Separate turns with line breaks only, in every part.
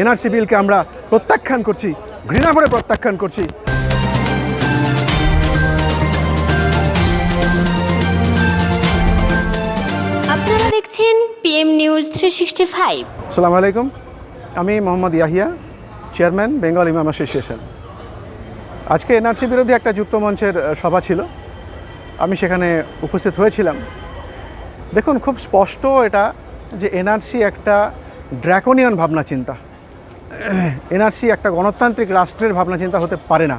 NRC বিলকে আমরা প্রত্যাখ্যান করছি ঘৃণা করে প্রত্যাখ্যান করছি।
আপনারা দেখছেন PM news three sixty five
আসসালামু আলাইকুম আমি মোহাম্মদ ইয়াহিয়া চেয়ারম্যান বেঙ্গল ইমাম অ্যাসোসিয়েশন। আজকে এনআরসি বিরোধী একটা যুক্ত মঞ্চের সভা ছিল। আমি সেখানে উপস্থিত হয়েছিলাম। দেখুন খুব স্পষ্ট এটা যে এনআরসি একটা ড্র্যাকোনিয়ান ভাবনা চিন্তা। এনআরসি একটা গণতান্ত্রিক রাষ্ট্রের ভাবনা চিন্তা হতে পারে না।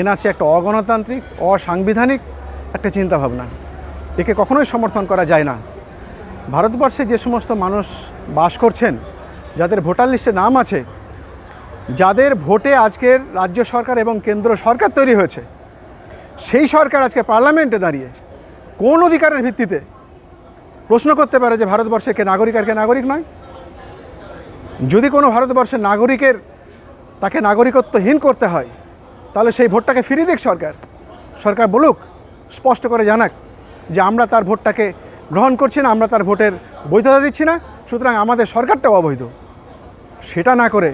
এনআরসি একটা অগণতান্ত্রিক, অসাংবিধানিক একটা চিন্তা ভাবনা। একে কখনোই সমর্থন করা যায় না। ভারতবর্ষে যে সমস্ত মানুষ বাস করছেন, যাদের ভোটার লিস্টে নাম আছে, যাদের ভোটে আজকের রাজ্য সরকার এবং কেন্দ্র সরকার তৈরি হয়েছে, সেই সরকার আজকে পার্লামেন্টে দাঁড়িয়ে কোন অধিকারের ভিত্তিতে প্রশ্ন করতে পারে যে ভারতবর্ষে কে নাগরিক আর কে নাগরিক নয়। যদি কোনো ভারতবর্ষের নাগরিকের তাকে নাগরিকত্বহীন করতে হয়, তাহলে সেই ভোটটাকে ফিরিয়ে দিক সরকার। সরকার বলুক, স্পষ্ট করে জানাক যে আমরা তার ভোটটাকে গ্রহণ করছি না, আমরা তার ভোটের বৈধতা দিচ্ছি না, সুতরাং আমাদের সরকারটাও অবৈধ। সেটা না করে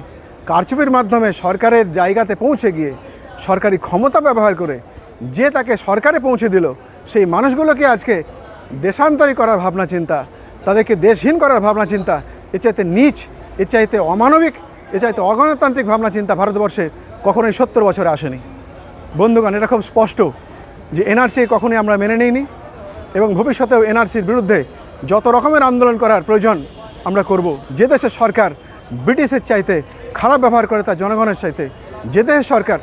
কারচুপির মাধ্যমে সরকারের জায়গাতে পৌঁছে গিয়ে সরকারি ক্ষমতা ব্যবহার করে যে তাকে সরকারে পৌঁছে দিল, সেই মানুষগুলোকে আজকে দেশান্তরী করার ভাবনা চিন্তা, তাদেরকে দেশহীন করার ভাবনা চিন্তা এ চাইতে নিচ এ চাইতে অমানবিক এ চাইতে অগণতান্ত্রিক ভাবনা চিন্তা ভারতবর্ষে কখনোই সত্তর বছরে আসেনি। বন্ধুগণ, এটা খুব স্পষ্ট যে এনআরসি কখনোই আমরা মেনে নিইনি এবং ভবিষ্যতেও এনআরসির বিরুদ্ধে যত রকমের আন্দোলন করার প্রয়োজন আমরা করব। যে দেশের সরকার ব্রিটিশের চাইতে খারাপ ব্যবহার করে তার জনগণের চাইতে, যে দেশের সরকার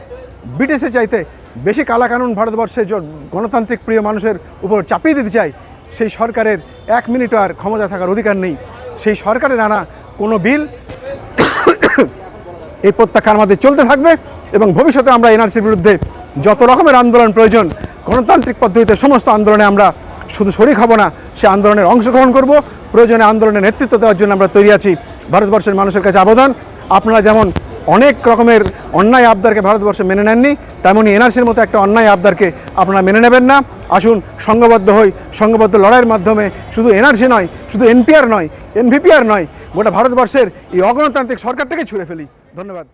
ব্রিটিশের চাইতে বেশি কালাকানুন ভারতবর্ষের গণতান্ত্রিক প্রিয় মানুষের উপর চাপিয়ে দিতে চায়, সেই সরকারের এক মিনিটও আর ক্ষমতা থাকার অধিকার নেই। সেই সরকারের আনা কোনো বিল এই প্রত্যাখ্যান আমাদের চলতে থাকবে এবং ভবিষ্যতে আমরা এনআরসির বিরুদ্ধে যত রকমের আন্দোলন প্রয়োজন, গণতান্ত্রিক পদ্ধতিতে সমস্ত আন্দোলনে আমরা শুধু শরিক হব না, সে আন্দোলনের অংশগ্রহণ করব। প্রয়োজনে আন্দোলনের নেতৃত্ব দেওয়ার জন্য আমরা তৈরি আছি। ভারতবর্ষের মানুষের কাছে আবেদন। আপনারা যেমন অনেক রকমের অন্যায় আবদারকে ভারতবর্ষে মেনে নেননি তেমনই এনআরসির মতো একটা অন্যায় আবদারকে আপনারা মেনে নেবেন না। আসুন, সংঘবদ্ধ হই, সংঘবদ্ধ লড়াইয়ের মাধ্যমে শুধু এনআরসি নয়, শুধু এনপিআর নয়, এনভিপিআর নয়, গোটা ভারতবর্ষের এই অগণতান্ত্রিক সরকারটাকে ছুঁড়ে ফেলি। ধন্যবাদ।